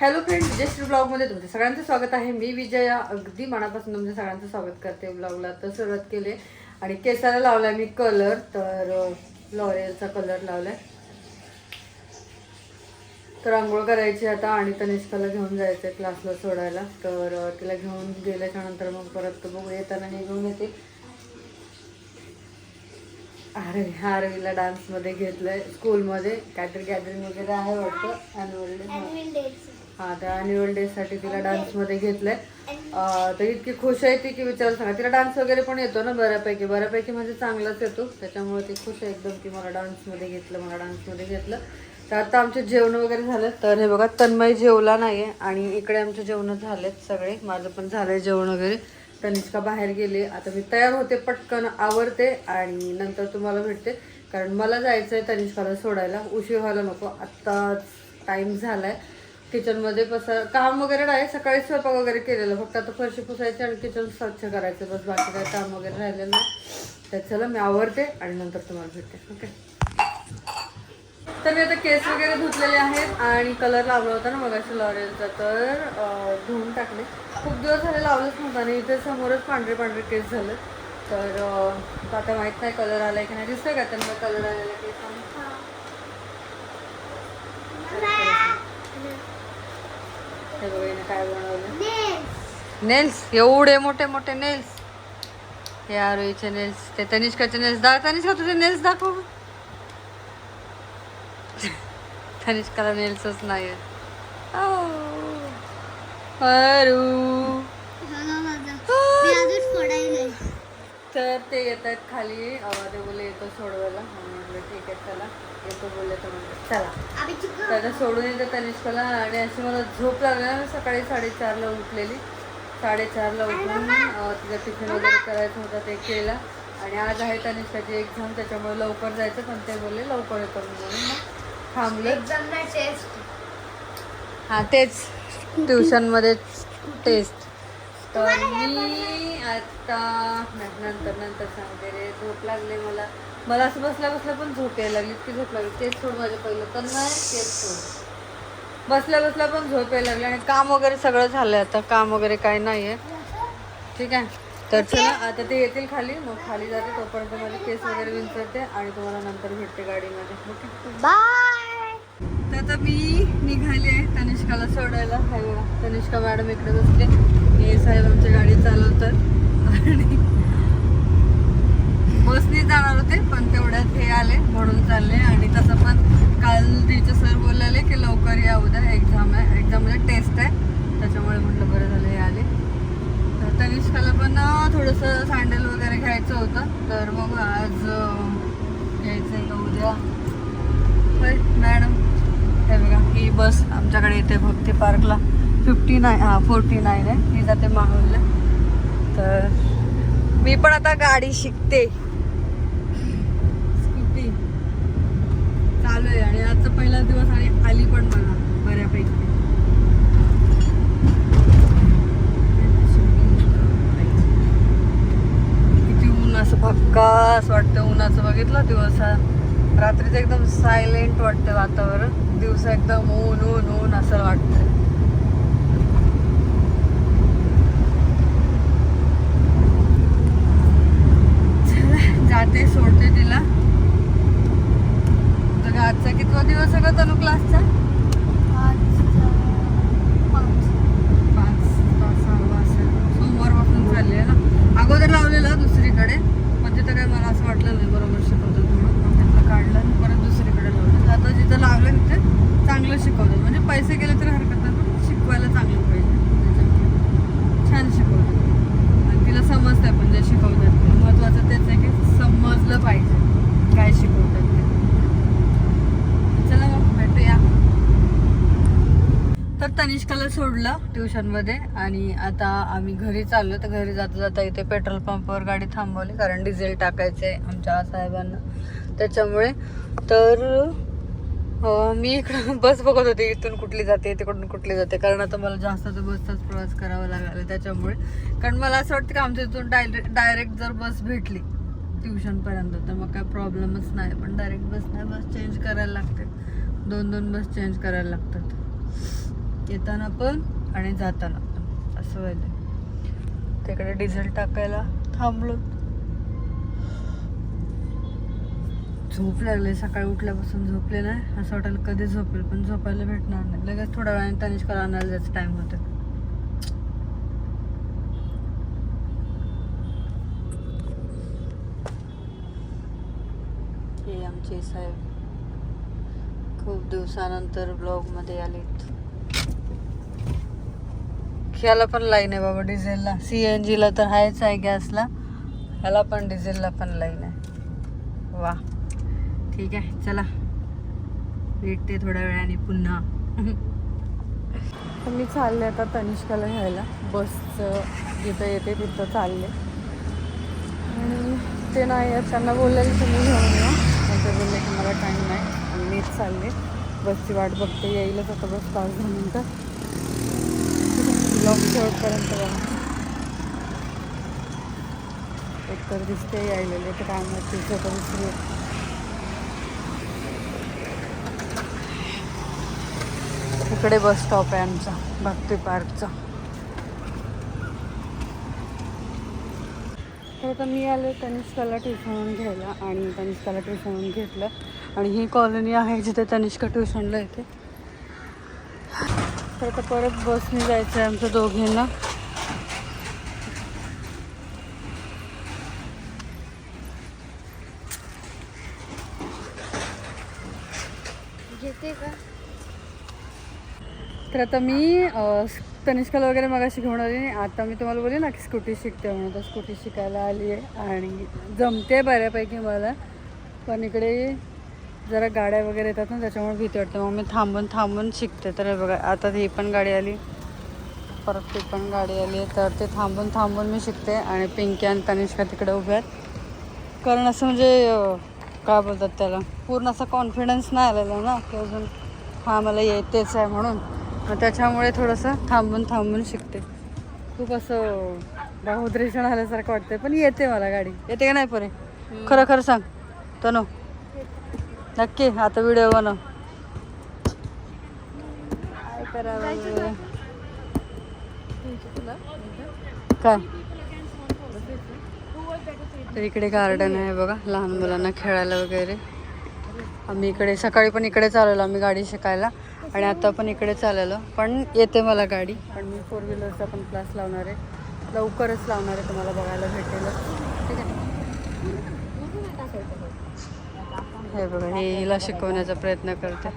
Hello friend विजयश्री ब्लॉगमध्ये तुमचं सगळ्यांचं स्वागत आहे. मी विजया अगदी मनापासून तुमच्या सगळ्यांचं स्वागत करते ब्लॉगला तर सुरुवात केली. आणि केसाला लावलाय मी कलर तर लॉरियलचा कलर लावलाय. तर आंघोळ करायची आता आणि तनिष्काला घेऊन जायचं आहे क्लासला सोडायला. तर तिला घेऊन गेल्याच्यानंतर मग परत बघू. येताना निघून येते. अरे आरवीला डान्समध्ये घेतलं आहे स्कूलमध्ये काहीतरी गॅदरिंग वगैरे आहे वाटतं. ॲन्युअल डे हा त्या ॲन्युअल डे साठी तिला डान्समध्ये घेतलंय. आहे तर इतकी खुश आहे ती की विचार सांगा तिला डान्स वगैरे पण येतो ना बऱ्यापैकी. बऱ्यापैकी म्हणजे चांगलाच येतो. त्याच्यामुळे ती खुश आहे एकदम की मला डान्समध्ये घेतलं मला डान्समध्ये घेतलं. तर आता आमचे जेवण वगैरे झालं. तर हे बघा तन्मय जेवला नाहीये आणि इकडे आमचे जेवण झालेत सगळे. माझं पण झालंय जेवण वगैरे. तनिष्का बाहेर गेले. आता मी तयार होते पटकन आवरते आणि नंतर तुम्हाला भेटते. कारण मला जायचं आहे तनिष्काला सोडायला. उशीर व्हायला नको. आत्ताच टाईम झालाय. किचनमध्ये पसार काम वगैरे नाही सकाळी स्वयंपाक वगैरे केलेलं. फक्त आता फरशी पुसायची आणि किचन स्वच्छ करायचं. बस बाकी काय काम वगैरे राहिलेलं नाही. तर चला मी आवरते आणि नंतर तुम्हाला भेटते. ओके तर मी आता केस वगैरे धुतलेले आहेत आणि कलर लावला होता ना मगाशी लॉरेलचा तर धुवून टाकले. खूप दिवस झाले लावलंच नव्हता आणि इथे समोरच पांढरे पांढरे केस झाले. तर आता माहीत नाही कलर आलाय की नाही. दिसतंय का त्यांना कलर आलेला केस? हे बघा हिने काय बनवलं? नेल्स. एवढे मोठे मोठे नेल्स. हे आरोईचे नेल्स ते तनिष्काचे नेल्स दाख तनिष्का तुझे नेल्स दाखव. तनिष्काला नेल्सच नाही अरू तर ते येत आहेत खाली ते बोलले येतो सोडवायला म्हटलं ठीक आहे चला. येतो बोलले तर म्हटलं चला. त्याला सोडून येते तनिष्काला आणि अशी मला झोप लागली सकाळी साडेचारला उठलेली. साडेचारला उठून तिचा टिफिन वगैरे करायचं होतं ते केलं. आणि आज आहे तनिष्काची एक्झाम त्याच्यामुळे लवकर जायचं पण ते बोलले लवकर येतो. म्हणून मग थांबलं. हा तेच. ट्युशनमध्ये टेस्ट तर मी आता नंतर नंतर सांगते रे. झोप लागले मला. मला असं बसल्या बसल्या पण झोप यायला लागली. इतकी झोप लागली. तेच सोड माझे पहिलं. तर नाही तेच सोड. बसल्या बसल्या पण झोप यायला लागली. आणि काम वगैरे सगळं झालंय आता. काम वगैरे काही नाही आहे ठीक आहे? तर चला आता ते येतील खाली. मग खाली जाते. तोपर्यंत माझे केस वगैरे विंचरते आणि तुम्हाला नंतर भेटते गाडीमध्ये. ओके? बाय! तर आता मी निघाली आहे तनिष्काला सोडायला. हाय बघा. तनिष्का मॅडम इकडे बसले हे साहेब आमची गाडी चालवतात आणि बसने जाणार होते पण तेवढ्यात हे आले म्हणून चालले. आणि तसं पण काल तिचे सर बोललेले की लवकर या उद्या एक्झाम आहे. एक्झाम म्हणजे टेस्ट आहे. त्याच्यामुळे म्हटलं बरं झालं हे आले. तर तनिष्काला पण थोडंसं सँडल वगैरे घ्यायचं होतं. तर मग आज यायचं घ्यायचं आहे का उद्या? मॅडम. हे बघा ही बस आमच्याकडे येते भक्ती पार्कला. फिफ्टी नाईन हां फोर्टी नाईन आहे. ही जाते माहुलला. तर मी पण आता गाडी शिकते. स्कूटी. चालू आहे. आणि आजचा पहिला दिवस आणि आली पण मला बऱ्यापैकी. किती ऊन असं भक्कास वाटतं उन्हाचं. बघितलं दिवस रात्रीचं एकदम सायलेंट वाटतं वातावरण. दिवसा एकदम ऊन ऊन ऊन असं वाटतं चला, जाते सोडते तिला तर आजचा कितवा दिवस आहे का तनु क्लासचा पाच पाच सहावा असेल सोमवारपासून चालली आहे ना अगोदर लावलेलं दुसरीकडे पण तिथं काय मला असं वाटलं नाही बरोबर शिकवतात म्हणून मग तिथलं काढलं आणि परत दुसरीकडे लावलं आता जिथं लावलं तिथे चांगलं शिकवतात म्हणजे पैसे गेले तरी हरकत नाही पण शिकवायला चांगलं पाहिजे त्याच्यामुळे छान शिकवतात आणि तिला समजतंय शिकवतात. ते महत्त्वाचं तेच आहे की समजलं पाहिजे काय शिकवतात ते. चला मग भेटूया. तर तनिष्काला सोडलं ट्युशनमध्ये आणि आता आम्ही घरी चाललो. तर घरी जाता जाता इथे पेट्रोल पंपावर गाडी थांबवली कारण डिझेल टाकायचे आमच्या साहेबांना. त्याच्यामुळे तर हो मी इकडं बस बघत होते इथून कुठली जाते तिकडून कुठली जाते. कारण आता मला जास्त तर बसचाच प्रवास करावा लागला त्याच्यामुळे. कारण मला असं वाटतं की आमच्या इथून डायरेक्ट डायरेक्ट जर बस भेटली ट्युशनपर्यंत तर मग काय प्रॉब्लेमच नाही. पण डायरेक्ट बस नाही बस चेंज करायला लागते. दोन दोन बस चेंज करायला लागतात. येताना पण आणि जाताना पण. असं व्हायलं तिकडे डिझेल टाकायला थांबलो. झोप लागले सकाळी उठल्यापासून झोपले नाही असं वाटेल कधी झोपेल पण झोपायला भेटणार नाही. लगेच थोड्या वेळाने तनिष्काला आणायला जायचं टाइम होतं. हे आमचे साहेब खूप दिवसानंतर ब्लॉगमध्ये आलेत. ह्याला पण लाईन आहे बाबा डिझेलला सी एन जीला तर आहेच आहे गॅसला ह्याला पण डिझेलला पण लाईन आहे. वा ठीक आहे चला. भेटते थोड्या वेळाने पुन्हा. मी चालले आता तनिष्काला घ्यायला. बसचं जिथं येते तिथं चालले. आणि ते नाही आहेत त्यांना बोललेलं तुम्ही घेऊन या पण बोलले की मला टाईम नाही. आणि मीच चालले. बसची वाट बघते येईलच आता बस पाच दहा मिनटं. ब्लॉक शेवटपर्यंत बघा. एकतर दिसते यायलेले तर काय माहिती तिचं तर इकडे बस स्टॉप आहे आमचा भक्ती पार्कचा. तर आता मी आले तनिष्काला ट्युशन घ्यायला आणि तनिष्काला ट्युशनहून घेतलं. आणि ही कॉलनी आहे जिथे तनिष्का ट्युशनला येते. तर आता परत बसने जायचं आहे आमच्या दोघींना घेते का तर आता मी तनिष्काला वगैरे मगाशी घेऊन आली आणि आता मी तुम्हाला बोलले ना की स्कूटी शिकते म्हणून. तर स्कूटी शिकायला आली आहे आणि जमते बऱ्यापैकी मला. पण इकडे जरा गाड्या वगैरे येतात ना त्याच्यामुळे भीती वाटते. मग मी थांबून थांबून शिकते. तर हे बघा आता ही पण गाडी आली. परत ती पण गाडी आली आहे. तर ते थांबून थांबून मी शिकते आणि पिंकी आणि तनिष्का तिकडे उभ्या आहेत. कारण असं म्हणजे काय बोलतात त्याला? पूर्ण असा कॉन्फिडन्स नाही आलेला ना की अजून हा मला येतेच आहे म्हणून. मग त्याच्यामुळे थोडंसं थांबून थांबून शिकते. खूप असं बाहुद्रेषण आल्यासारखं वाटतं पण येते मला गाडी. येते का नाही परे? खरं खरं सांग. तनो. नक्की आता व्हिडिओ बनव. काय करावं? काय तर इकडे गार्डन आहे बघा लहान मुलांना खेळायला वगैरे. आम्ही इकडे सकाळी पण इकडे चालवलो आम्ही गाडी शिकायला. आणि आता पण इकडे चालवलं पण येते मला गाडी. पण मी फोर व्हीलरचा पण क्लास लावणार आहे. लवकरच लावणार आहे तुम्हाला बघायला भेटेल. ठीक आहे. हे बघा हे हिला शिकवण्याचा प्रयत्न करते.